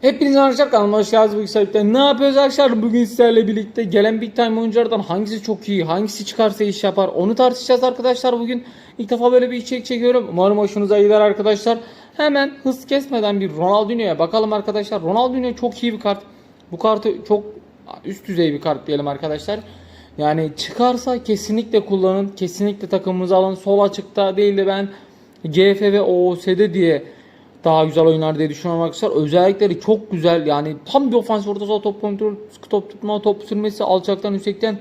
Hepinize arkadaşlar kanalıma hoş geldiniz. Sahipten ne yapıyoruz arkadaşlar? Bugün sizlerle birlikte gelen Big Time oyunculardan hangisi çok iyi, hangisi çıkarsa iş yapar onu tartışacağız arkadaşlar. Bugün ilk defa böyle bir içerik çekiyorum. Umarım hoşunuza gider arkadaşlar. Hemen hız kesmeden bir Ronaldinho'ya bakalım arkadaşlar. Ronaldinho çok iyi bir kart. Bu kartı çok üst düzey bir kart diyelim arkadaşlar. Yani çıkarsa kesinlikle kullanın. Kesinlikle takımımıza alın. Sol açıkta değil de ben GF ve OOS'de diye daha güzel oynar diye düşünüyorum arkadaşlar. Özellikleri çok güzel. Yani tam bir ofans orta top kontrol, top tutma, top sürmesi, alçaktan yüksekten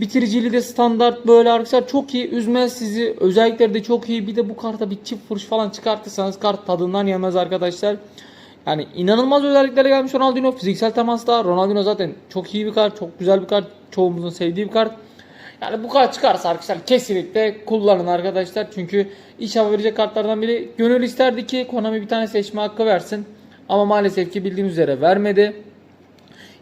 bitiriciliği de standart böyle arkadaşlar. Çok iyi. Üzmez sizi. Özellikleri de çok iyi. Bir de bu karta bir çift vuruş falan çıkartırsanız kart tadından yemez arkadaşlar. Yani inanılmaz özelliklere gelmiş Ronaldinho. Fiziksel temasta Ronaldinho zaten çok iyi bir kart. Çok güzel bir kart. Çoğumuzun sevdiği bir kart. Yani bu kart çıkarsa arkadaşlar kesinlikle kullanın arkadaşlar. Çünkü iş yapabilecek kartlardan biri. Gönül isterdi ki Konami bir tane seçme hakkı versin. Ama maalesef ki bildiğimiz üzere vermedi.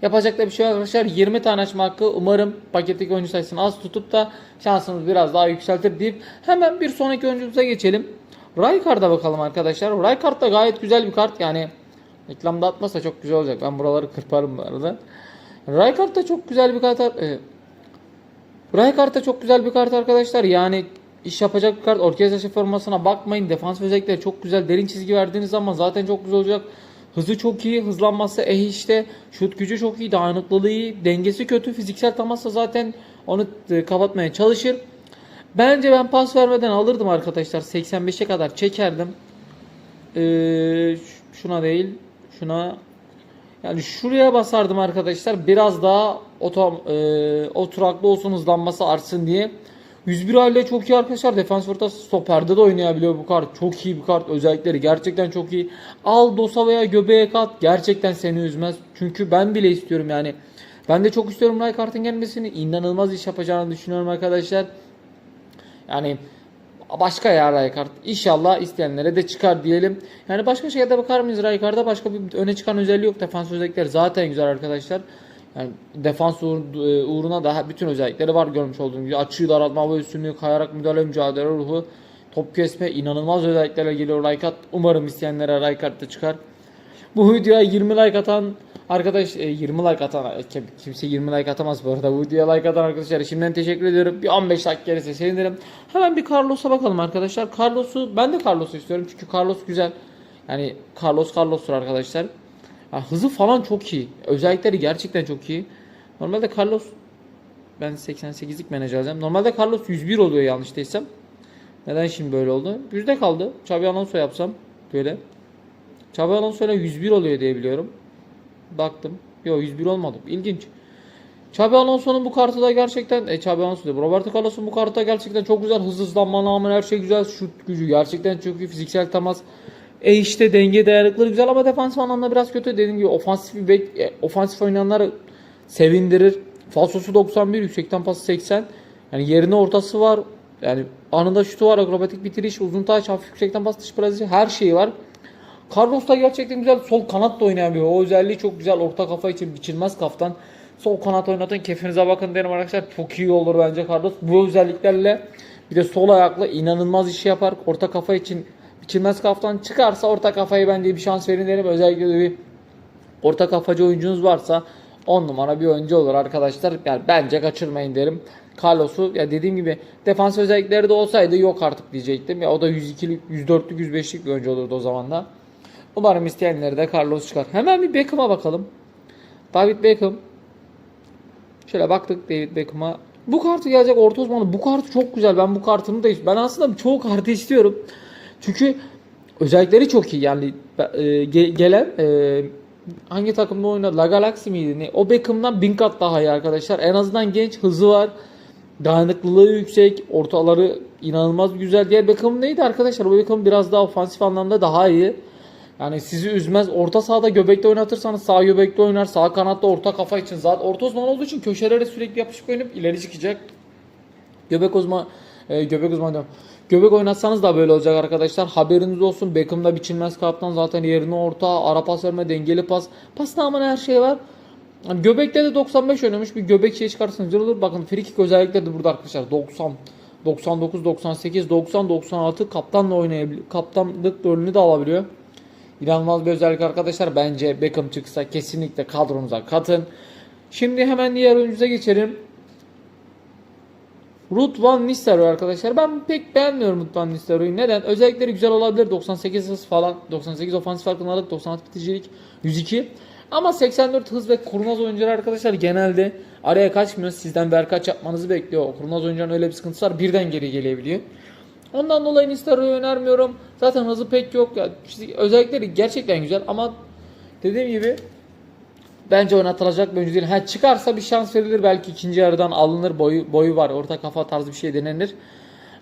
Yapacak da bir şey arkadaşlar. 20 tane açma hakkı umarım paketteki oyuncu sayısını az tutup da şansımız biraz daha yükseltir deyip hemen bir sonraki oyuncumuza geçelim. Rijkaard'a bakalım arkadaşlar. Rijkaard da gayet güzel bir kart. Yani reklamda atmasa çok güzel olacak. Ben buraları kırparım bu arada. Rijkaard da çok güzel bir kart. Rijkaard da çok güzel bir kart arkadaşlar. Yani iş yapacak bir kart. Orkestra formasına bakmayın. Defans özellikleri çok güzel. Derin çizgi verdiğiniz zaman zaten çok güzel olacak. Hızı çok iyi. Hızlanması eh işte. Şut gücü çok iyi. Dayanıklılığı iyi. Dengesi kötü. Fiziksel temasla zaten onu e, kapatmaya çalışır. Bence ben pas vermeden alırdım arkadaşlar. 85'e kadar çekerdim. Ee, şuna değil. Şuna yani şuraya basardım arkadaşlar. Biraz daha otom, e, oturaklı olsun hızlanması artsın diye. 101 haliyle çok iyi arkadaşlar. Defans ortası stoperde de oynayabiliyor bu kart. Çok iyi bir kart. Özellikleri gerçekten çok iyi. Al dosa veya göbeğe kat. Gerçekten seni üzmez. Çünkü ben bile istiyorum yani. Ben de çok istiyorum Rijkaard'ın gelmesini. İnanılmaz iş yapacağını düşünüyorum arkadaşlar. Yani başka ya Rijkaard. İnşallah isteyenlere de çıkar diyelim. Yani başka şeye de bakar mıyız Rijkaard'a? Başka bir öne çıkan özelliği yok. Defans özellikleri zaten güzel arkadaşlar. Yani defans e, uğruna daha bütün özellikleri var görmüş olduğunuz gibi. Açıyı daraltma ve üstünlüğü, kayarak müdahale, mücadele ruhu, top kesme inanılmaz özelliklerle geliyor Rijkaard. Umarım isteyenlere Rijkaard da çıkar. Bu videoya 20 like atan arkadaş e, 20 like atan e, kim- kimse 20 like atamaz bu arada. Bu videoya like atan arkadaşlara şimdiden teşekkür ediyorum. Bir 15 like gelirse sevinirim. Hemen bir Carlos'a bakalım arkadaşlar. Carlos'u ben de Carlos'u istiyorum çünkü Carlos güzel. Yani Carlos Carlos'tur arkadaşlar. Ha, hızı falan çok iyi. Özellikleri gerçekten çok iyi. Normalde Carlos ben 88'lik menajer alacağım. Normalde Carlos 101 oluyor yanlış değilsem. Neden şimdi böyle oldu? Yüzde kaldı. Xabi Alonso yapsam böyle. Xabi Alonso'yla 101 oluyor diye biliyorum. Baktım. Yok 101 olmadı. İlginç. Xabi Alonso'nun bu kartı da gerçekten e Xabi Alonso diyor. Roberto Carlos'un bu kartı da gerçekten çok güzel. Hız hızlanma namına her şey güzel. Şut gücü gerçekten çok iyi. Fiziksel temas. E işte denge dayanıklılığı güzel ama defansif anlamda biraz kötü. Dediğim gibi ofansif bek, e, ofansif oynayanları sevindirir. Falsosu 91, yüksekten pası 80. Yani yerine ortası var. Yani anında şutu var, akrobatik bitiriş, uzun taç, hafif yüksekten pas dış parazisi her şeyi var. Carlos da gerçekten güzel. Sol kanat da oynayabiliyor. O özelliği çok güzel. Orta kafa için biçilmez kaftan. Sol kanat oynatın. Keyfinize bakın derim arkadaşlar. Çok iyi olur bence Carlos. Bu özelliklerle bir de sol ayakla inanılmaz iş yapar. Orta kafa için biçilmez kaftan çıkarsa orta kafayı bence bir şans verin derim. Özellikle de bir orta kafacı oyuncunuz varsa 10 numara bir oyuncu olur arkadaşlar. Yani bence kaçırmayın derim. Carlos'u ya dediğim gibi defans özellikleri de olsaydı yok artık diyecektim. Ya o da 102'lik, 104'lük, 105'lik bir oyuncu olurdu o zaman da. Umarım isteyenleri de Carlos çıkar. Hemen bir Beckham'a bakalım. David Beckham. Şöyle baktık David Beckham'a. Bu kartı gelecek orta uzmanı. Bu kartı çok güzel. Ben bu kartını da Ben aslında çoğu kartı istiyorum. Çünkü özellikleri çok iyi. Yani e, ge- gelen e, hangi takımda oynadı? La Galaxy miydi? Ne? O Beckham'dan bin kat daha iyi arkadaşlar. En azından genç, hızı var. Dayanıklılığı yüksek. Ortaları inanılmaz güzel. Diğer Beckham neydi arkadaşlar? O Beckham biraz daha ofansif anlamda daha iyi. Yani sizi üzmez. Orta sahada göbekte oynatırsanız sağ göbekte oynar. Sağ kanatta orta kafa için. Zaten orta uzman olduğu için köşelere sürekli yapışık oynayıp ileri çıkacak. Göbek uzman e, göbek uzman diyorum. Göbek oynatsanız da böyle olacak arkadaşlar. Haberiniz olsun. Beckham'da biçilmez kaptan zaten yerine orta. Ara pas verme, dengeli pas. Pas namına her şey var. Yani göbekte de 95 oynamış bir göbek şey çıkarsanız olur. Bakın free kick özellikleri de burada arkadaşlar. 90 99 98 90 96 kaptanla oynayabiliyor. Kaptanlık rolünü de alabiliyor. İnanılmaz bir özellik arkadaşlar. Bence Beckham çıksa kesinlikle kadronuza katın. Şimdi hemen diğer oyuncuza geçelim. Ruth Van Nistelrooy arkadaşlar. Ben pek beğenmiyorum Ruth Van Nistelrooy'u. Neden? Özellikleri güzel olabilir. 98 hız falan. 98 ofansif farkındalık. 96 bitiricilik. 102. Ama 84 hız ve kurnaz oyuncular arkadaşlar genelde araya kaçmıyor. Sizden ver kaç yapmanızı bekliyor. O kurnaz oyuncuların öyle bir sıkıntısı var. Birden geri gelebiliyor. Ondan dolayı Nistelrooy'u önermiyorum. Zaten hızı pek yok. Ya, işte özellikleri gerçekten güzel ama dediğim gibi Bence oynatılacak bir oyuncu değil. Ha çıkarsa bir şans verilir. Belki ikinci yarıdan alınır. Boyu, boyu var. Orta kafa tarzı bir şey denenir.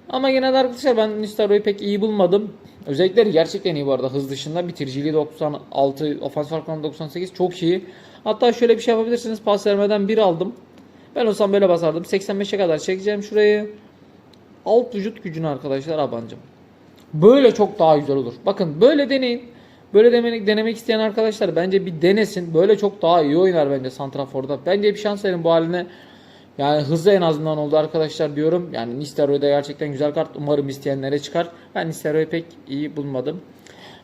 Ama genelde arkadaşlar ben Nistelrooy'u pek iyi bulmadım. Özellikleri gerçekten iyi bu arada. Hız dışında bitiriciliği 96, ofans farkından 98 çok iyi. Hatta şöyle bir şey yapabilirsiniz. Pas vermeden bir aldım. Ben olsam böyle basardım. 85'e kadar çekeceğim şurayı. Alt vücut gücünü arkadaşlar abancım. Böyle çok daha güzel olur. Bakın böyle deneyin. Böyle denemek, denemek isteyen arkadaşlar bence bir denesin. Böyle çok daha iyi oynar bence Santrafor'da. Bence bir şans verin bu haline. Yani hızlı en azından oldu arkadaşlar diyorum. Yani Nistelrooy'da gerçekten güzel kart. Umarım isteyenlere çıkar. Ben Nistelrooy'u pek iyi bulmadım.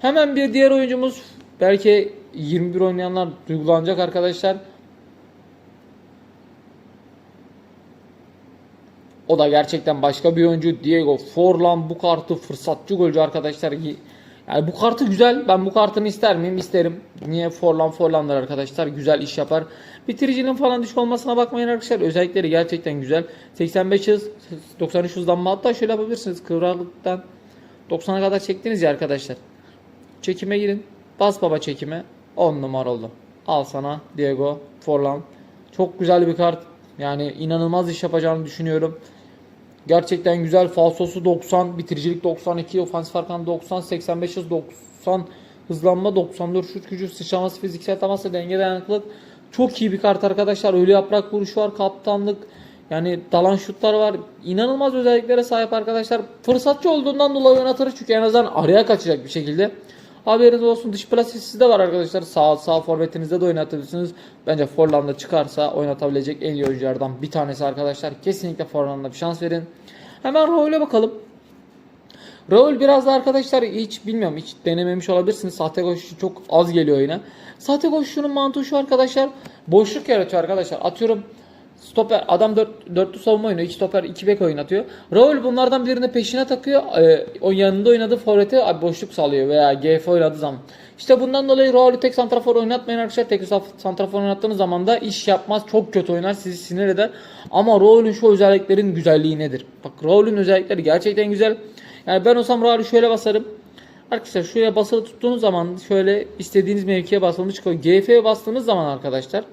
Hemen bir diğer oyuncumuz. Belki 21 oynayanlar duygulanacak arkadaşlar. O da gerçekten başka bir oyuncu. Diego Forlan bu kartı fırsatçı golcü arkadaşlar. Yani bu kartı güzel. Ben bu kartını ister miyim? İsterim. Niye Forlan Forlanlar arkadaşlar güzel iş yapar. Bitiricinin falan düşük olmasına bakmayın arkadaşlar. Özellikleri gerçekten güzel. 85 hız, 93 hızlanma hatta şöyle yapabilirsiniz. Kıvralıktan 90'a kadar çektiniz ya arkadaşlar. Çekime girin. Bas baba çekime. 10 numara oldu. Al sana Diego Forlan. Çok güzel bir kart. Yani inanılmaz iş yapacağını düşünüyorum. Gerçekten güzel. Falsosu 90, bitiricilik 92, ofansif arkan 90, 85 hız 90, hızlanma 94, şut gücü, sıçraması, fiziksel teması, denge dayanıklılık. Çok iyi bir kart arkadaşlar. Ölü yaprak vuruşu var, kaptanlık. Yani dalan şutlar var. İnanılmaz özelliklere sahip arkadaşlar. Fırsatçı olduğundan dolayı oynatır çünkü en azından araya kaçacak bir şekilde. Haberiniz olsun dış plasisi de var arkadaşlar. Sağ sağ forvetinizde de oynatabilirsiniz. Bence Forlan'da çıkarsa oynatabilecek en iyi oyunculardan bir tanesi arkadaşlar. Kesinlikle Forlan'da bir şans verin. Hemen Raul'e bakalım. Raul biraz da arkadaşlar hiç bilmiyorum hiç denememiş olabilirsiniz. Sahte koşucu çok az geliyor oyuna. Sahte koşucunun mantığı şu arkadaşlar. Boşluk yaratıyor arkadaşlar. Atıyorum Stoper adam 4 dörtlü savunma oynuyor. 2 stoper 2 bek oynatıyor. Raul bunlardan birini peşine takıyor. E, o yanında oynadığı forvete boşluk sağlıyor veya GF oynadığı zaman. İşte bundan dolayı Raul'ü tek santrafor oynatmayın arkadaşlar. Tek santrafor oynattığınız zaman da iş yapmaz. Çok kötü oynar. Sizi sinir eder. Ama Raul'ün şu özelliklerin güzelliği nedir? Bak Raul'ün özellikleri gerçekten güzel. Yani ben olsam Raul'ü şöyle basarım. Arkadaşlar şuraya basılı tuttuğunuz zaman şöyle istediğiniz mevkiye basılı çıkıyor. GF'ye bastığınız zaman arkadaşlar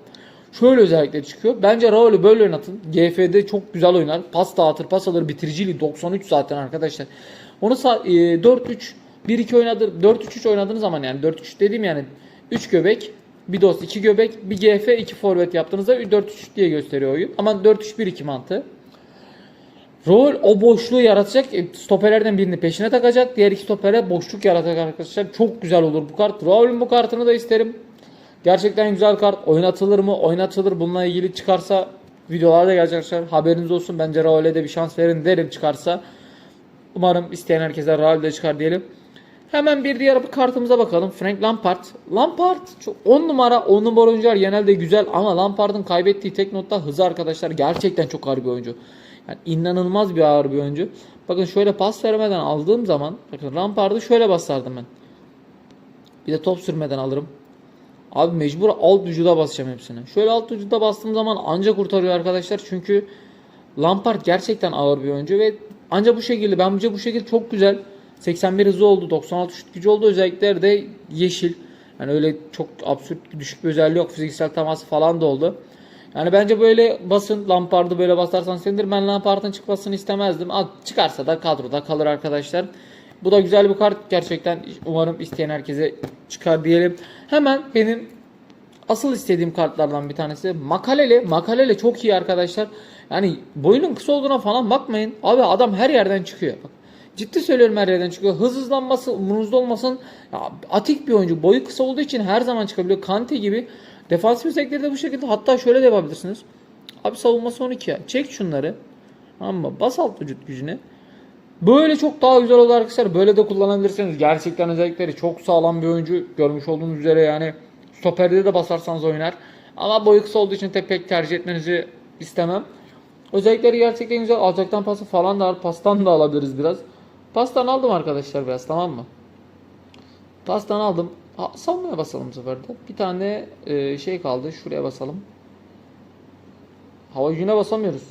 Şöyle özellikleri çıkıyor. Bence Raul'ü böyle oynatın. GF'de çok güzel oynar. Pas dağıtır, pas alır. Bitiriciliği 93 zaten arkadaşlar. Onu 4-3 1-2 oynadı. 4-3-3 oynadığınız zaman yani 4-3 dediğim yani 3 göbek, bir dost 2 göbek, bir GF, 2 forvet yaptığınızda 4-3 diye gösteriyor oyun. Ama 4-3-1-2 mantığı. Rol o boşluğu yaratacak. E, stoperlerden birini peşine takacak. Diğer iki stopere boşluk yaratacak arkadaşlar. Çok güzel olur bu kart. Raul'ün bu kartını da isterim. Gerçekten güzel kart. Oynatılır mı? Oynatılır. Bununla ilgili çıkarsa videolarda gelecek arkadaşlar. Haberiniz olsun. Bence Raul'e de bir şans verin derim çıkarsa. Umarım isteyen herkese Raul de çıkar diyelim. Hemen bir diğer bir kartımıza bakalım. Frank Lampard. Lampard 10 numara 10 numara oyuncular genelde güzel ama Lampard'ın kaybettiği tek notta hızı arkadaşlar gerçekten çok ağır bir oyuncu. Yani inanılmaz bir ağır bir oyuncu. Bakın şöyle pas vermeden aldığım zaman bakın Lampard'ı şöyle basardım ben. Bir de top sürmeden alırım. Abi mecbur alt vücuda basacağım hepsini. Şöyle alt vücuda bastığım zaman ancak kurtarıyor arkadaşlar. Çünkü Lampard gerçekten ağır bir oyuncu ve ancak bu şekilde bence bu şekilde çok güzel. 81 hızı oldu. 96 şut gücü oldu. Özellikleri de yeşil. Yani öyle çok absürt düşük bir özelliği yok. Fiziksel teması falan da oldu. Yani bence böyle basın Lampard'ı böyle basarsan sevindir. Ben Lampard'ın çıkmasını istemezdim. At çıkarsa da kadroda kalır arkadaşlar. Bu da güzel bir kart gerçekten. Umarım isteyen herkese çıkar diyelim. Hemen benim asıl istediğim kartlardan bir tanesi Makalele. Makalele çok iyi arkadaşlar. Yani boyunun kısa olduğuna falan bakmayın. Abi adam her yerden çıkıyor. Bak, ciddi söylüyorum her yerden çıkıyor. Hız hızlanması umurunuzda olmasın. Ya, atik bir oyuncu. Boyu kısa olduğu için her zaman çıkabiliyor. Kante gibi. Defansif özellikleri de bu şekilde. Hatta şöyle de yapabilirsiniz. Abi savunması 12 ya. Çek şunları. Ama bas alt vücut gücüne. Böyle çok daha güzel oldu arkadaşlar. Böyle de kullanabilirsiniz. Gerçekten özellikleri çok sağlam bir oyuncu. Görmüş olduğunuz üzere yani stoperde de basarsanız oynar. Ama boyu kısa olduğu için pek tercih etmenizi istemem. Özellikleri gerçekten güzel. Alçaktan pası falan da. Pastan da alabiliriz biraz. Pastan aldım arkadaşlar biraz tamam mı? Pastan aldım. Ha, savunmaya basalım bu. Bir tane e, şey kaldı. Şuraya basalım. Hava gücüne basamıyoruz.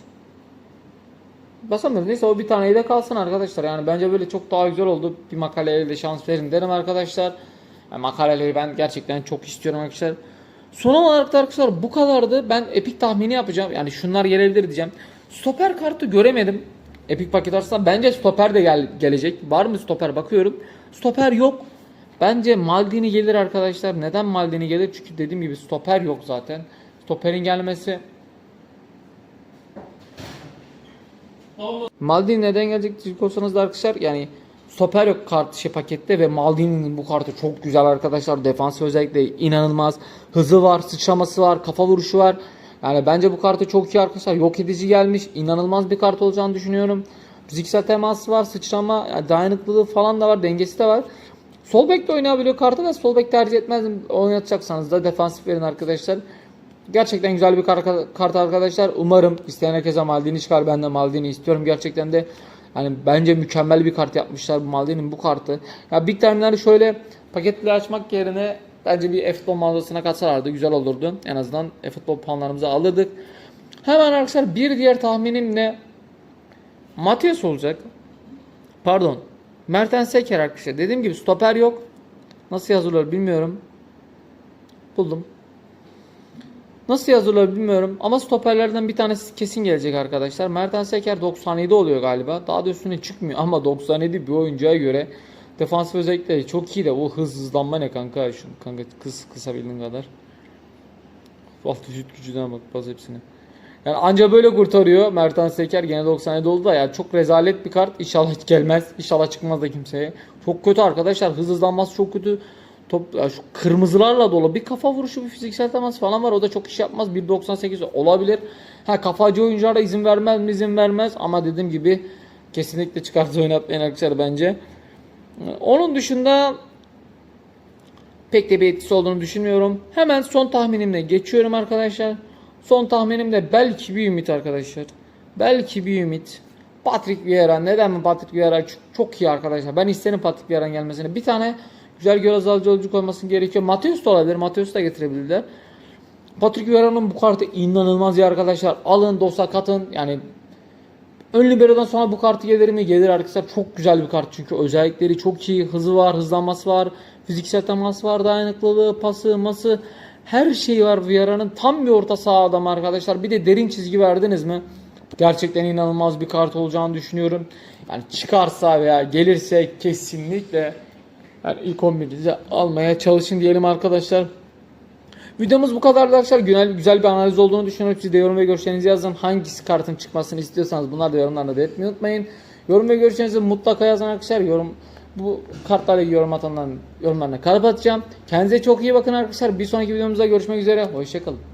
Basamıyoruz. Neyse o bir taneyi de kalsın arkadaşlar. Yani bence böyle çok daha güzel oldu. Bir makaleye de şans verin derim arkadaşlar. Yani makaleleri ben gerçekten çok istiyorum arkadaşlar. Son olarak da arkadaşlar bu kadardı. Ben epik tahmini yapacağım. Yani şunlar gelebilir diyeceğim. Stoper kartı göremedim. Epik paket arasında bence stoper de gel- gelecek. Var mı stoper bakıyorum. Stoper yok. Bence Maldini gelir arkadaşlar. Neden Maldini gelir? Çünkü dediğim gibi stoper yok zaten. Stoperin gelmesi Maldini neden gelecek diyecek olsanız da arkadaşlar yani stoper yok kart şey pakette ve Maldini'nin bu kartı çok güzel arkadaşlar. Defans özellikle inanılmaz. Hızı var, sıçraması var, kafa vuruşu var. Yani bence bu kartı çok iyi arkadaşlar. Yok edici gelmiş. inanılmaz bir kart olacağını düşünüyorum. Fiziksel teması var, sıçrama, yani dayanıklılığı falan da var, dengesi de var. Sol bek de oynayabiliyor kartı ve sol bek tercih etmezdim. Oynatacaksanız da defansif verin arkadaşlar. Gerçekten güzel bir kar- kart arkadaşlar. Umarım isteyen herkese Maldini çıkar. Ben de Maldini istiyorum. Gerçekten de yani bence mükemmel bir kart yapmışlar bu Maldini'nin bu kartı. Ya Big Time'ları şöyle paketli açmak yerine bence bir e-futbol mağazasına katsalardı güzel olurdu. En azından e-futbol puanlarımızı alırdık. Hemen arkadaşlar bir diğer tahminim ne? Matias olacak. Pardon. Mertens Seker arkadaşlar. Dediğim gibi stoper yok. Nasıl yazılıyor bilmiyorum. Buldum. Nasıl yazılıyor bilmiyorum ama stoperlerden bir tanesi kesin gelecek arkadaşlar. Mertens Eker 97 oluyor galiba. Daha da üstüne çıkmıyor ama 97 bir oyuncuya göre defansif özellikleri çok iyi de o hız hızlanma ne kanka şu kanka kıs kısabildiğin kadar. Altı şut gücüne bak baz hepsine. Yani anca böyle kurtarıyor Mertens Eker gene 97 oldu da ya çok rezalet bir kart. İnşallah gelmez. İnşallah çıkmaz da kimseye. Çok kötü arkadaşlar. Hız hızlanması çok kötü. Top ya şu kırmızılarla dolu bir kafa vuruşu bir fiziksel temas falan var. O da çok iş yapmaz. 1.98 olabilir. Ha kafacı oyunculara izin vermez mi? izin vermez. Ama dediğim gibi kesinlikle çıkarsa oynatmayan arkadaşlar bence. Onun dışında pek de bir etkisi olduğunu düşünmüyorum. Hemen son tahminimle geçiyorum arkadaşlar. Son tahminim de belki bir ümit arkadaşlar. Belki bir ümit. Patrick Vieira. Neden mi Patrick Vieira? Çok, çok iyi arkadaşlar. Ben isterim Patrick Vieira'nın gelmesini. Bir tane güzel göz alıcı oyuncu koyması gerekiyor. Mateus da olabilir. Mateus da getirebilirler. Patrick Vieira'nın bu kartı inanılmaz iyi arkadaşlar. Alın dosa katın. Yani ön libero'dan sonra bu kartı gelir mi? Gelir arkadaşlar. Çok güzel bir kart çünkü özellikleri çok iyi. Hızı var, hızlanması var, fiziksel temas var, dayanıklılığı, pası, ması her şeyi var Vieira'nın. Tam bir orta saha adamı arkadaşlar. Bir de derin çizgi verdiniz mi? Gerçekten inanılmaz bir kart olacağını düşünüyorum. Yani çıkarsa veya gelirse kesinlikle yani ilk 11'inize almaya çalışın diyelim arkadaşlar. Videomuz bu kadar arkadaşlar. Güzel, güzel bir analiz olduğunu düşünüyorum. Siz de yorum ve görüşlerinizi yazın. Hangisi kartın çıkmasını istiyorsanız bunlar da yorumlarda belirtmeyi unutmayın. Yorum ve görüşlerinizi mutlaka yazın arkadaşlar. Yorum bu kartlarla ilgili yorum atanların yorumlarına kalp atacağım. Kendinize çok iyi bakın arkadaşlar. Bir sonraki videomuzda görüşmek üzere. Hoşçakalın.